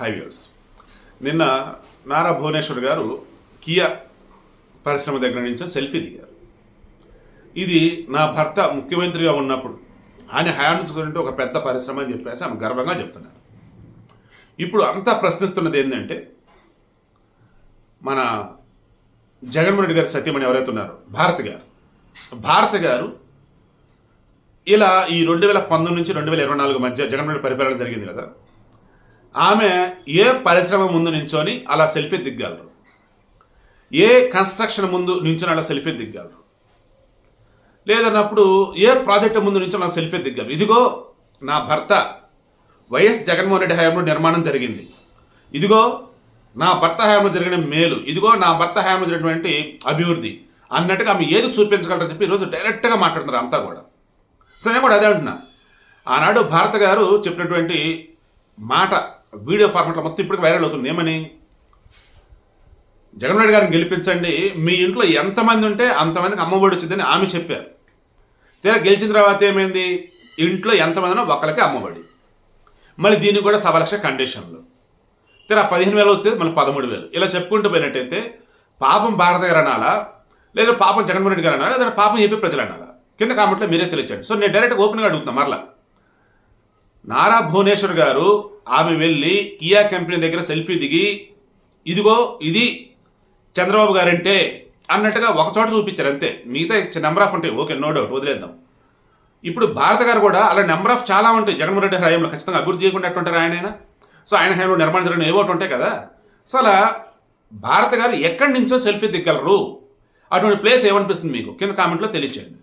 Highways నిన్న నారా భువనేశ్వర్ గారు Kia పరిశ్రమ దగ్గర నుంచి సెల్ఫీ దిగారు. ఇది నా భర్త ముఖ్యమంత్రిగా ఉన్నప్పుడు ఆయన హయాంచుకుంటే ఒక పెద్ద పరిశ్రమ అని చెప్పేసి ఆమె గర్వంగా చెప్తున్నారు. ఇప్పుడు అంతా ప్రశ్నిస్తున్నది ఏంటంటే మన జగన్మోహన్ రెడ్డి గారి సత్యమని ఎవరైతే ఉన్నారో భారత్ గారు. భారత్ గారు ఇలా ఈ రెండు వేల పంతొమ్మిది నుంచి రెండు వేల ఇరవై నాలుగు మధ్య జగన్మోహన్ రెడ్డి పరిపాలన జరిగింది కదా. ఆమె ఏ పరిశ్రమ ముందు నించొని అలా సెల్ఫీ దిగ్గలరు? ఏ కన్స్ట్రక్షన్ ముందు నించొని అలా సెల్ఫీ దిగ్గలరు? లేదన్నప్పుడు ఏ ప్రాజెక్ట్ ముందు నుంచి అలా సెల్ఫీ దిగ్గలరు? ఇదిగో నా భర్త వైఎస్ జగన్మోహన్ రెడ్డి హయాంలో నిర్మాణం జరిగింది. ఇదిగో నా భర్త హయాంలో జరిగిన మేలు. ఇదిగో నా భర్త హయాంలో జరిగినటువంటి అభివృద్ధి. అన్నట్టుగా ఆమె ఏది చూపించగలరని చెప్పి ఈరోజు డైరెక్ట్గా మాట్లాడుతున్నారు అంతా కూడా. సో నేను కూడా అదే అంటున్నా. ఆనాడు భారత గారు చెప్పినటువంటి మాట వీడియో ఫార్మాట్లో మొత్తం ఇప్పటికి వైరల్ అవుతుంది. ఏమని? జగన్మోహన్ గారిని గెలిపించండి. మీ ఇంట్లో ఎంతమంది ఉంటే అంతమందికి అమ్మఒడి వచ్చిందని ఆమె చెప్పారు. తీరా గెలిచిన తర్వాత ఏమైంది? ఇంట్లో ఎంతమంది ఉన్నా ఒకరికి అమ్మఒడి మళ్ళీ దీనికి కూడా సవా లక్ష కండిషన్లు తీరా పదిహేను వేలు వచ్చేది మళ్ళీ పదమూడు వేలు. ఇలా చెప్పుకుంటూ పోయినట్టయితే పాపం భారత గారు అనాలా? లేదా పాపం జగన్మోహన్ రెడ్డి గారు అనాలా? లేదా పాపం ఏపీ ప్రజలు అనాలా? కింద కామెంట్లో మీరే తెలియచండి సో నేను డైరెక్ట్గా ఓపెన్గా అడుగుతున్నా మరలా. నారా భువనేశ్వర్ గారు ఆమె వెళ్ళి కియా కంపెనీ దగ్గర సెల్ఫీ దిగి ఇదిగో ఇది చంద్రబాబు గారంటే అన్నట్టుగా ఒక చోట చూపించారు అంతే. మిగతా నెంబర్ ఆఫ్ ఉంటాయి. ఓకే నో డౌట్ వదిలేద్దాం. ఇప్పుడు భారత గారు కూడా అలా నెంబర్ ఆఫ్ చాలా ఉంటాయి. జగన్మోహన్ రెడ్డి హయాంలో ఖచ్చితంగా అభివృద్ధి చేయకుండా ఎట్టుంటారు ఆయన సో ఆయన హయాంలో నిర్మాణం జరిగిన ఏవో ఉంటాయి కదా. సో అలా భారత గారు ఎక్కడి నుంచో సెల్ఫీ దిగ్గలరు అటువంటి ప్లేస్ ఏమనిపిస్తుంది మీకు? కింద కామెంట్లో తెలియచేయండి.